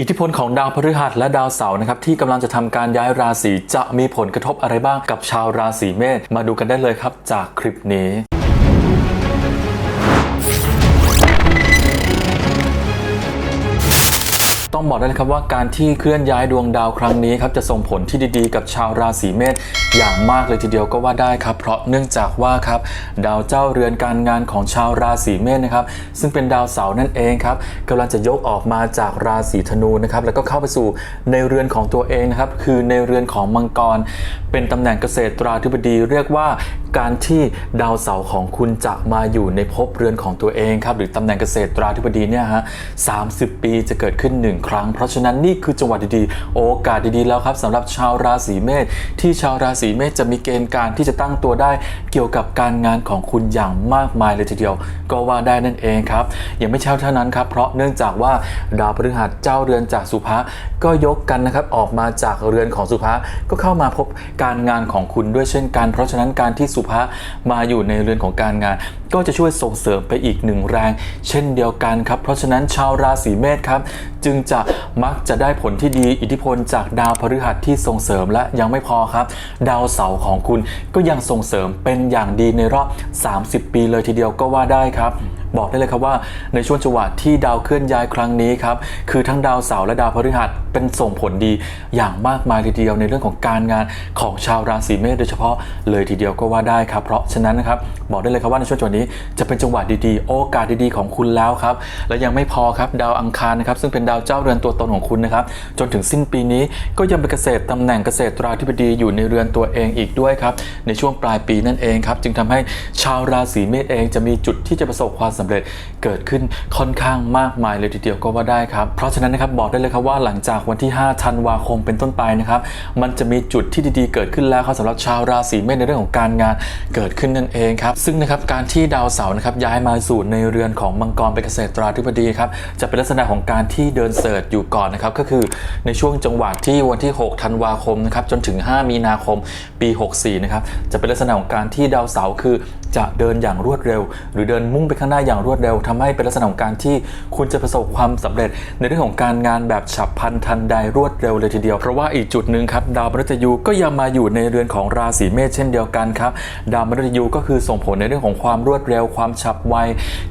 อิทธิพลของดาวพฤหัสและดาวเสาร์นะครับที่กำลังจะทำการย้ายราศีจะมีผลกระทบอะไรบ้างกับชาวราศีเมษมาดูกันได้เลยครับจากคลิปนี้ ต้องบอกได้เลยครับว่าการที่เคลื่อนย้ายดวงดาวครั้งนี้ครับจะส่งผลที่ดีๆ กับชาวราศีเมษอย่างมากเลยทีเดียวก็ว่าได้ครับ เพราะเนื่องจากว่าครับดาวเจ้าเรือนการงานของชาวราศีเมษนะครับซึ่งเป็นดาวเสาร์นั่นเองครับกำลังจะยกออกมาจากราศีธนูนะครับแล้วก็เข้าไปสู่ในเรือนของตัวเองนะครับคือในเรือนของมังกร เป็นตำแหน่งเกษตราธิบดีเรียกว่า การที่ดาวเสาร์ของคุณจะมาอยู่ในภพเรือนของตัวเองครับหรือตำแหน่งเกษตรราธิบดีเนี่ยฮะ30ปีจะเกิดขึ้น 1 ครั้ง เพราะฉะนั้นนี่คือจังหวะดีๆ โอกาสดีๆแล้วครับสำหรับชาวราศีเมษที่ชาวราศีเมษจะมีเกณฑ์การที่จะตั้งตัวได้ เกี่ยวกับการงานของคุณอย่างมากมายเลยทีเดียว ก็ว่าได้นั่นเองครับยังไม่เช่าเท่านั้นครับเพราะเนื่องจากว่าดาวพฤหัสเจ้าเรือนจากสุภะก็ยกกันนะครับออกมาจากเรือนของสุภะก็เข้ามาพบการงานของคุณด้วยเช่นกัน เพราะฉะนั้นการที่สุภะมาอยู่ในเรือนของการงาน ก็จะช่วยส่งเสริมไปอีกหนึ่งแรง เช่นเดียวกันครับ เพราะฉะนั้นชาวราศีเมษครับ จึงจะมักจะได้ผลที่ดีอิทธิพลจากดาวพฤหัสที่ส่งเสริมและยังไม่พอครับ ดาวเสาร์ของคุณก็ยังส่งเสริมเป็นอย่างดีในรอบ 30 ปีเลยทีเดียวก็ว่าได้ครับบอกได้เลยครับว่าในช่วงจังหวะที่ดาวเคลื่อนย้ายครั้งนี้ครับคือทั้งดาวเสาร์และดาวพฤหัสเป็นส่งผลดีอย่างมากมายทีเดียวในเรื่องของการงานของชาวราศีเมษโดยเฉพาะเลยทีเดียวก็ว่าได้ครับเพราะฉะนั้นนะครับบอกได้เลยครับว่าในช่วงจังหวะนี้จะเป็นจังหวะดีๆ โอกาสดีๆของคุณแล้วครับ และยังไม่พอครับดาวอังคารนะครับซึ่งเป็นดาวเจ้าเรือนตัวตนของคุณนะครับจนถึงสิ้นปีนี้ก็ยังเป็นเกษตรตำแหน่งเกษตรราธิบดีอยู่ในเรือนตัวเองอีกด้วยครับในช่วงปลายปีนั่นเองครับจึงทำให้ชาวราศีเมษเองจะมีจุดที่จะประสบความสำเร็จเกิดขึ้นค่อนข้างมากมายเลยทีเดียวก็ว่าได้ครับเพราะฉะนั้นนะครับบอกได้เลยครับว่าหลังจากวันที่5ธันวาคมเป็นต้นไปนะครับมันจะมีจุดที่ดีๆ เกิดขึ้นแล้วครับสำหรับชาวราศีเมษในเรื่องของการงานเกิดขึ้นนั่นเองครับซึ่งนะครับการที่ดาวเสาร์นะครับย้ายมาสู่ในเรือนของมังกรเป็นเกษตราธิบดีครับจะเป็นลักษณะของการที่เดินเสิร์ชอยู่ก่อนนะครับก็คือในช่วงจังหวะที่วันที่ 6 ธันวาคมนะครับจนถึง 5 มีนาคมปี 64 นะครับจะเป็นลักษณะของการที่ดาวเสาร์คือ จะเดินอย่างรวดเร็ว หรือเดินมุ่งไปข้างหน้าอย่างรวดเร็วทำให้เป็นลักษณะของการที่คุณจะประสบความสำเร็จ ในเรื่องของการงานแบบฉับพลันทันใดรวดเร็วเลยทีเดียว เพราะว่าอีกจุดหนึ่งครับดาวมฤตยูก็ยังมาอยู่ในเรือนของราศีเมษเช่นเดียวกันครับดาวมฤตยูก็คือส่งผลในเรื่องของความรวดเร็ว ความฉับไว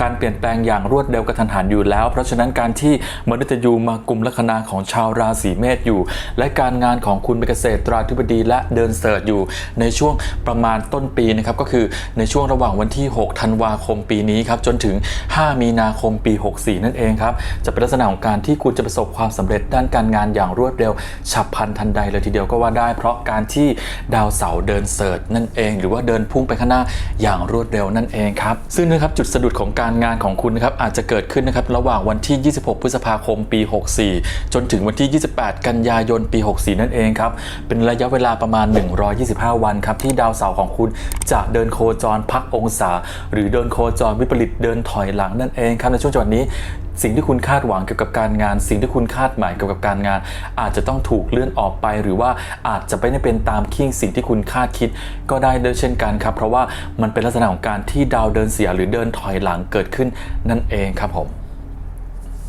การเปลี่ยนแปลงอย่างรวดเร็วกระทันหันอยู่แล้ว เพราะฉะนั้นการที่มฤตยูมากลุ่มลัคนาของชาวราศีเมษอยู่ และการงานของคุณเป็นเกษตราธิบดีและเดินเสิร์ชอยู่ในช่วงประมาณต้นปีนะครับก็คือในช่วงระหว่างวันที่ 6 ธันวาคมปีนี้ครับจนถึง 5 มีนาคมปี 64 นั่นเองครับจะเป็นลักษณะของการที่คุณจะประสบความสำเร็จด้านการงานอย่างรวดเร็ว ฉับพลันทันใดเลยทีเดียวก็ว่าได้ เพราะการที่ดาวเสาร์เดินเสิร์ชนั่นเอง หรือว่าเดินพุ่งไปข้างหน้าอย่างรวดเร็วนั่นเองครับซึ่งนะครับจุดสะดุดของการงานของคุณนะครับอาจจะเกิดขึ้นนะครับระหว่างวันที่ 26 พฤษภาคมปี 64 จนถึงวันที่ 28 กันยายนปี 64 นั่นเองครับเป็นระยะเวลาประมาณ 125 วันครับที่ดาวเสาร์ของคุณจะเดินโคจรผพักองศา หรือเดินโคจรวิปริตเดินถอยหลังนั่นเองครับในช่วงจังหวะนี้สิ่งที่คุณคาดหวังเกี่ยวกับการงาน สิ่งที่คุณคาดหมายเกี่ยวกับการงาน อาจจะต้องถูกเลื่อนออกไป หรือว่าอาจจะไม่ได้เป็นตามเคียงสิ่งที่คุณคาดคิด ก็ได้ด้วยเช่นกันครับ เพราะว่ามันเป็นลักษณะของการที่ดาวเดินเสียหรือเดินถอยหลังเกิดขึ้นนั่นเองครับผม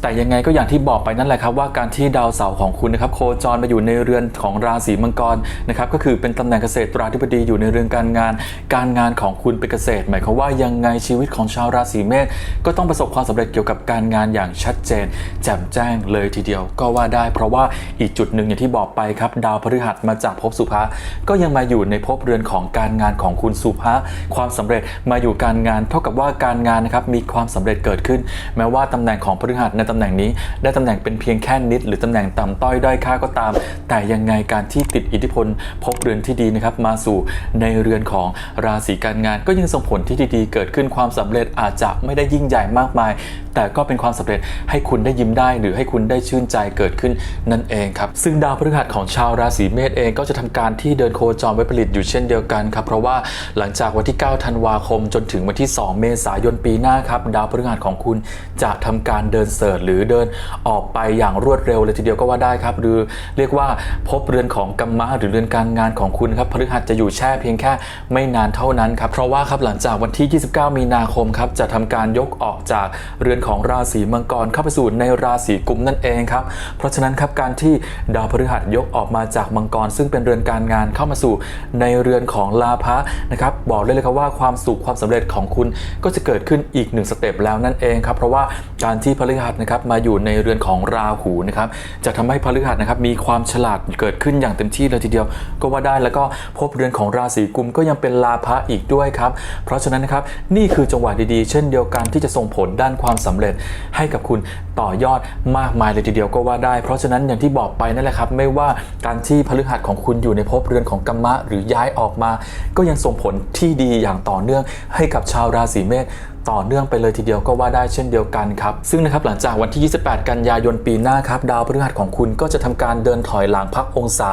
แต่ยังไงก็อย่างที่บอกไปนั่นแหละครับว่าการที่ดาวเสาร์ของคุณนะครับโคจรมาอยู่ในเรือนของราศีมังกรนะครับก็คือเป็นตำแหน่งเกษตราธิบดีอยู่ในเรือนการงาน การงานของคุณเป็นเกษตร หมายความว่ายังไงชีวิตของชาวราศีเมษก็ต้องประสบความสำเร็จเกี่ยวกับการงานอย่างชัดเจน แจ่มแจ้งเลยทีเดียว ก็ว่าได้ เพราะว่าอีกจุดหนึ่งอย่างที่บอกไปครับ ดาวพฤหัสมาจากภพสุภะก็ยังมาอยู่ในภพเรือนของการงานของคุณสุภะความสำเร็จมาอยู่การงาน เท่ากับว่าการงานนะครับมีความสำเร็จเกิดขึ้น แม้ว่าตำแหน่งของพฤหัสในตำแหน่งนี้ ได้ตำแหน่งเป็นเพียงแค่นิด หรือตำแหน่งต่ำต้อยด้อยค่าก็ตาม แต่ยังไงการที่ติดอิทธิพลพบเรือนที่ดีนะครับมาสู่ในเรือนของราศีการงาน ก็ยังส่งผลที่ดีๆ เกิดขึ้นความสำเร็จอาจจะไม่ได้ยิ่งใหญ่มากมาย แต่ก็เป็นความสำเร็จให้คุณได้ยิ้มได้หรือให้คุณได้ชื่นใจเกิดขึ้นนั่นเองครับ ซึ่งดาวพฤหัสของชาวราศีเมษเองก็จะทำการที่เดินโคจรไว้ผลิตอยู่เช่นเดียวกันครับ เพราะว่าหลังจากวันที่ 9 ธันวาคม จนถึงวันที่ 2 เมษายนปีหน้าครับ ดาวพฤหัสของคุณจะทำการเดินเสิร์ชดหรือเดินออกไปอย่างรวดเร็วเลยทีเดียวก็ว่าได้ครับ หรือเรียกว่าพบเรือนของกัมมะหรือเรือนการงานของคุณครับพฤหัสจะอยู่แช่เพียงแค่ไม่นานเท่านั้นครับเพราะว่าครับหลังจากวันที่ 29 มีนาคมครับจะทำการยกออกจากเรือนของราศีมังกรเข้าไปสู่ในราศีกุมนั่นเองครับ เพราะฉะนั้นครับการที่ดาวพฤหัสยกออกมาจากมังกร ซึ่งเป็นเรือนการงานเข้ามาสู่ในเรือนของลาภะนะครับบอกได้เลยครับว่าความสุขความสำเร็จของคุณก็จะเกิดขึ้นอีกหนึ่งสเต็ปแล้วนั่นเองครับเพราะว่าการที่พฤหัสนะครับมาอยู่ในเรือนของราหูนะครับจะทำให้พฤหัสนะครับมีความฉลาดเกิดขึ้นอย่างเต็มที่เลยทีเดียว ก็ว่าได้แล้วก็พบเรือนของราศีกุมก็ยังเป็นลาภะอีกด้วยครับเพราะฉะนั้นนะครับนี่คือจังหวะดีๆ เช่นเดียวกันที่จะส่งผลด้านความสำเร็จให้กับคุณต่อยอดมากมายเลยทีเดียวก็ว่าได้ เพราะฉะนั้นอย่างที่บอกไปนั่นแหละครับไม่ว่าการที่พฤหัสของคุณอยู่ในภพเรือนของกัมมะหรือย้ายออกมา ก็ยังส่งผลที่ดีอย่างต่อเนื่องให้กับชาวราศีเมษ ต่อเนื่องไปเลยทีเดียวก็ว่าได้เช่นเดียวกันครับ ซึ่งนะครับหลังจากวันที่ 28 กันยายนปีหน้าครับดาวพฤหัสของคุณก็จะทำการเดินถอยหลังพักองศา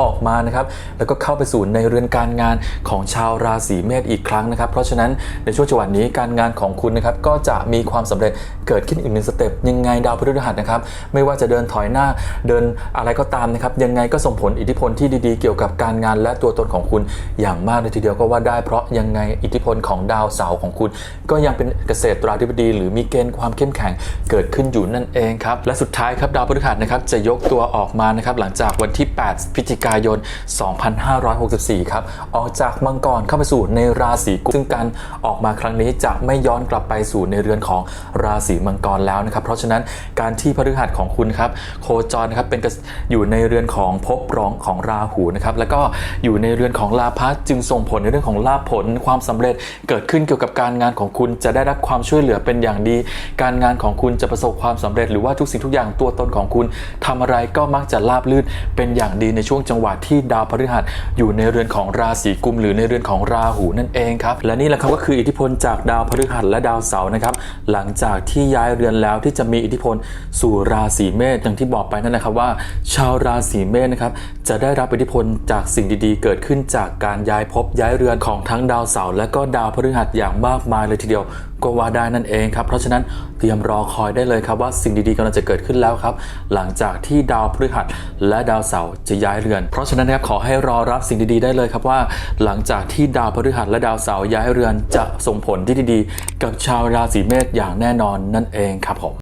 ออกมานะครับแล้วก็เข้าไปสู่ในเรือนการงานของชาวราศีเมษอีกครั้งนะครับ เพราะฉะนั้นในช่วงจังหวะนี้การงานของคุณนะครับก็จะมีความสำเร็จเกิดขึ้นอีกหนึ่งสเต็ปยังไงดาวพฤหัสนะครับไม่ว่าจะเดินถอยหน้าเดินอะไรก็ตามนะครับยังไงก็ส่งผลอิทธิพลที่ดีๆ เกี่ยวกับการงานและตัวตนของคุณอย่างมากเลยทีเดียวก็ว่าได้เพราะยังไงอิทธิพลของดาวเสาร์ของคุณก็ยังเป็นเกษตราธิบดี หรือมีเกณฑ์ความเข้มแข็งเกิดขึ้นอยู่นั่นเองครับ และสุดท้ายครับดาวพฤหัสนะครับจะยกตัวออกมานะครับหลังจากวันที่ 8 พฤศจิกายน 2564 ครับออกจากมังกรเข้าไปสู่ในราศีกุมซึ่งการออกมาครั้งนี้จะไม่ย้อนกลับไปสู่ในเรือนของราศีมังกรแล้วนะครับเพราะฉะนั้นการที่พฤหัสของคุณครับโคจรนะครับเป็นอยู่ในเรือนของภพร้องของราหูนะครับแล้วก็อยู่ในเรือนของลาพัจึงส่งผลในเรื่องของลาภผลความสำเร็จเกิดขึ้นเกี่ยวกับการงานของคุณจะได้รับความช่วยเหลือเป็นอย่างดี การงานของคุณจะประสบความสำเร็จหรือว่าทุกสิ่งทุกอย่างตัวตนของคุณทำอะไรก็มักจะราบรื่นเป็นอย่างดีในช่วงจังหวะที่ดาวพฤหัสอยู่ในเรือนของราศีกุม หรือในเรือนของราหูนั่นเองครับและนี่แหละครับก็คืออิทธิพลจากดาวพฤหัสและดาวเสาร์นะครับหลังจากที่ย้ายเรือนแล้วที่จะมีอิทธิพลสู่ราศีเมษอย่างที่บอกไปนั่นนะครับว่า ชาวราศีเมษนะครับจะได้รับอิทธิพลจากสิ่งดีๆ เกิดขึ้นจากการย้ายภพย้ายเรือนของทั้งดาวเสาร์และก็ดาวพฤหัสอย่างมากมายเลยทีเดียวก็ว่าได้นั่นเองครับ เพราะฉะนั้นเตรียมรอคอยได้เลยครับว่าสิ่งดีๆกำลังจะเกิดขึ้นแล้วครับ หลังจากที่ดาวพฤหัสและดาวเสาร์จะย้ายเรือน เพราะฉะนั้นนะครับขอให้รอรับสิ่งดีๆได้เลยครับว่า หลังจากที่ดาวพฤหัสและดาวเสาร์ย้ายเรือนจะส่งผลที่ดีๆ กับชาวราศีเมษอย่างแน่นอนนั่นเองครับผม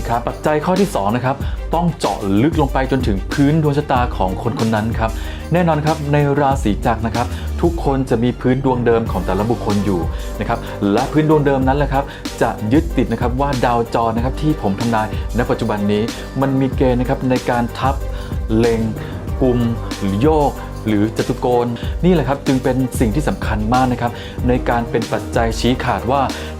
ครับปัจจัยข้อที่สองนะครับต้องเจาะลึกลงไปจนถึงพื้นดวงชะตาของคนคนนั้นครับแน่นอนครับในราศีจักรนะครับ ทุกคนจะมีพื้นดวงเดิมของแต่ละบุคคลอยู่นะครับและพื้นดวงเดิมนั้นแหละครับ จะยึดติดนะครับว่าดาวจรนะครับที่ผมทำนายณปัจจุบันนี้มันมีเกณฑ์นะครับในการทับเล็งกลุ่มหรือโยกหรือจตุโกณนี่แหละครับจึงเป็นสิ่งที่สำคัญมากนะครับในการเป็นปัจจัยชี้ขาดว่า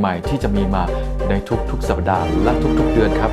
ใหม่ ๆ ที่จะมีมาในทุกๆ สัปดาห์และทุกๆ เดือนครับ